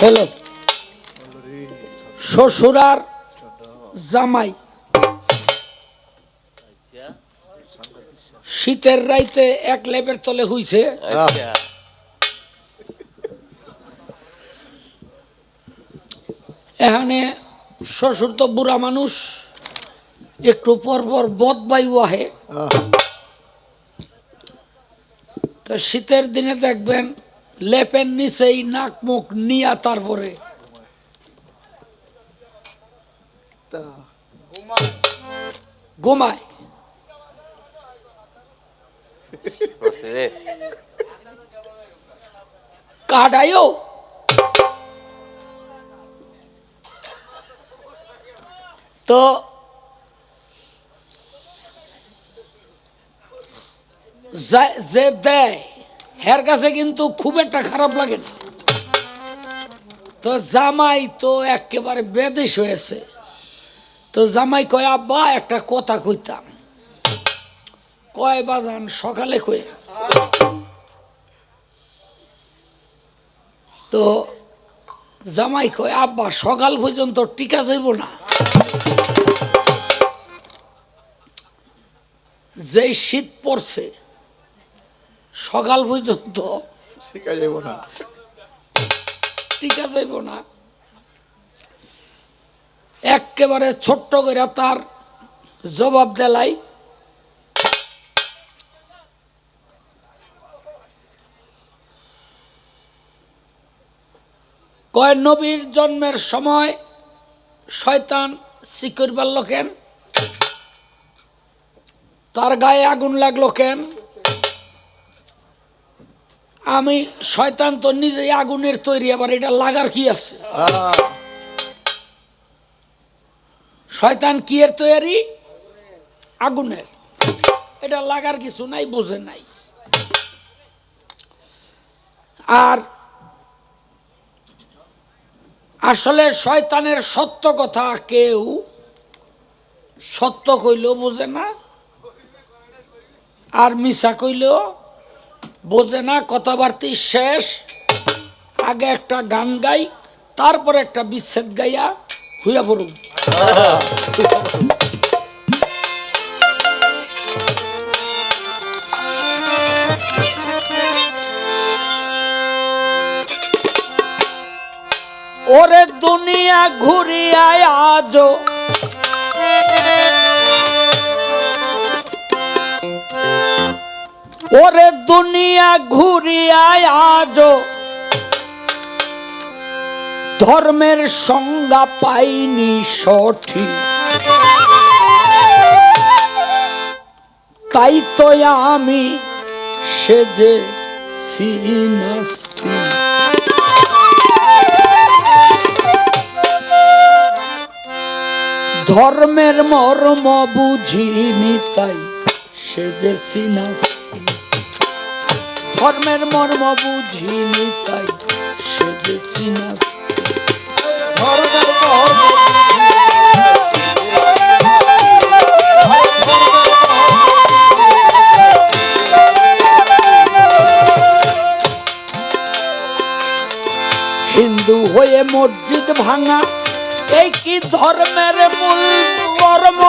Hello. শ্বশুর আর জামাই। শীতের রাইতে এক লেবের তলে হইছে। আচ্ছা। এখানে শ্বশুর তো বুড়া মানুষ একটু পর পর বদবায়ু আহে। তো শীতের দিনে দেখবেন লেপের নিচেই নাক মুখ নিয়া তারপরে। ঘুমায়। কাটায়ও। তো যে দেয়। হের কাছে কিন্তু খুব একটা খারাপ লাগে না। তো জামাই তো একেবারে বেদেশ হয়েছে। তো জামাই কয়, আব্বা, একটা কথা কইতাম। কয় বাজান সকালে কয়ে তো জামাই কয়, আব্বা, সকাল পর্যন্ত টিকা যাইব না। যে শীত পড়ছে সকাল পর্যন্ত। শিখা যাইব না। টিকা যাইব না। একেবারে ছোট্ট করে তার জবাব দেলাই। কয় নবীর জন্মের সময় শয়তান শিকড় কেন? তার গায়ে আগুন লাগল কেন? আমি শয়তান তো নিজেই আগুনের তৈরি, আবার এটা লাগার কি আছে? শয়তান কি এর তৈরি? আগুনের। এটা লাগার কিছু নাই, বোঝে নাই। আর আসলে শয়তানের সত্য কথা কেউ সত্য কইলেও বোঝে না, আর মিশা কইলেও বোঝে না, কথাবার্তি শেষ। আগে একটা গান গাই, তারপরে একটা বিচ্ছেদ গাইয়া হইয়া পড়ুন ওরে দুনিয়া ঘুরিয়া আজো ওরে দুনিয়া ঘুরিয়ায় আজো ধর্মের সংজ্ঞা পাইনি সঠিক। তাই তো আমি সেজে সিনাস্তি ধর্মের মর্ম বুঝিনি তাই সেজেছি নাস্তি ধর্মের মর্ম বুঝিনি তাই সেজেছি মর্ম হিন্দু হয়ে মসজিদ ভাঙা, এই কি ধর্মের মূল কর্ম?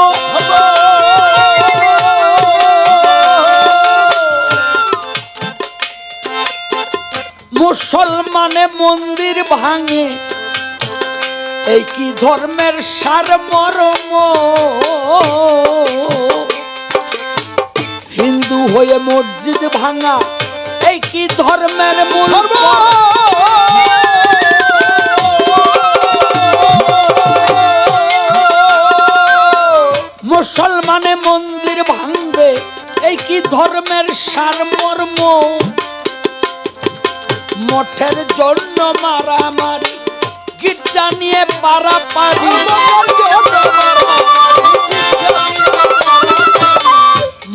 মুসলমানে মন্দির ভাঙে। এই কি ধর্মের সার মর্ম? হিন্দু হয়ে মসজিদ ভাঙা এই কি ধর্মের মূল মুসলমানে মন্দির ভাঙবে এই কি ধর্মের সার সারমর্ম মঠের জন্য মারামারি। গির্জা নিয়ে পারাপারি।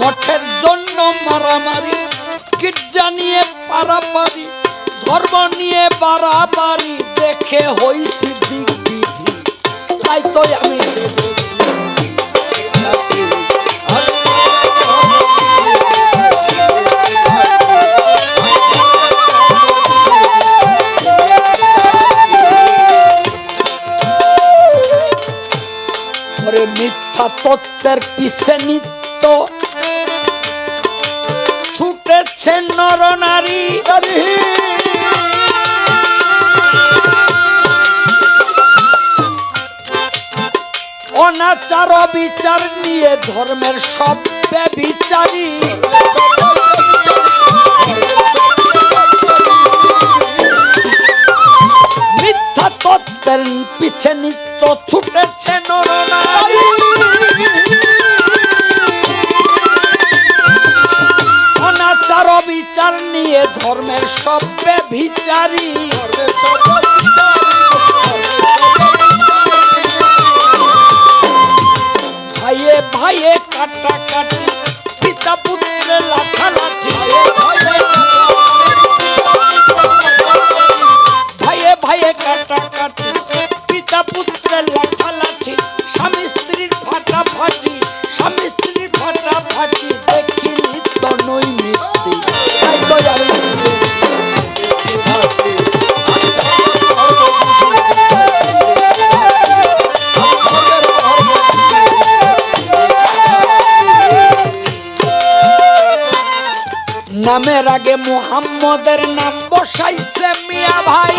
মঠের জন্য মারামারি, গির্জা নিয়ে পারাপারি, ধর্ম নিয়ে বাড়াবাড়ি দেখে হইছি দিক বিধি তাই তো আমি তত্ত্বের পিছে নিত্য? ছুটেছে নর নারী। অনাচার বিচার নিয়ে ধর্মের সব বিচারী মিথ্যা তত্ত্বের পিছে নিত্য ছুটেছে নর। নিয়ে ধর্মের সব বিচারী। ভাইয়ে ভাইয়ে কাটা কাটি, পিতা পুত্রে লাঠালাঠি। ভাইয়ে ভাইয়ে কাটা কাটি নামের আগে মুহাম্মদের নাম বসাইছে মিয়া ভাই।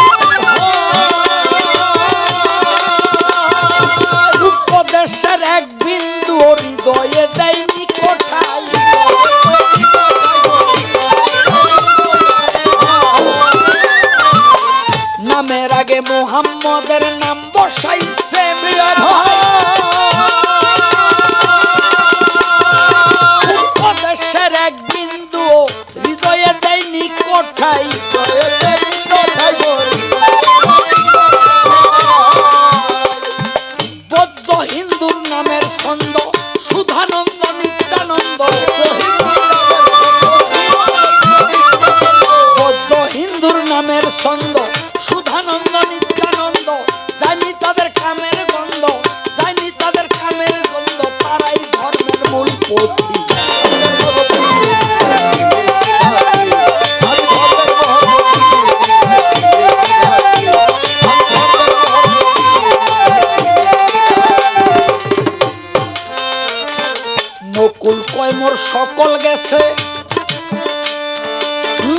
উপদেশের এক বিন্দু হৃদয়ে দেয়নি কোঠায়। নামের আগে মুহাম্মদের সকল গেছে।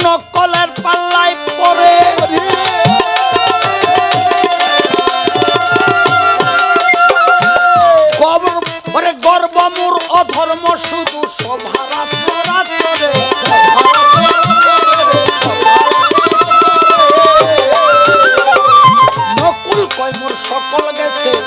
নকলের পাল্লায় পরে গর্ব- মোর অধর্ম শুধু সভারা সকল গেছে।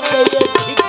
পেয়েছি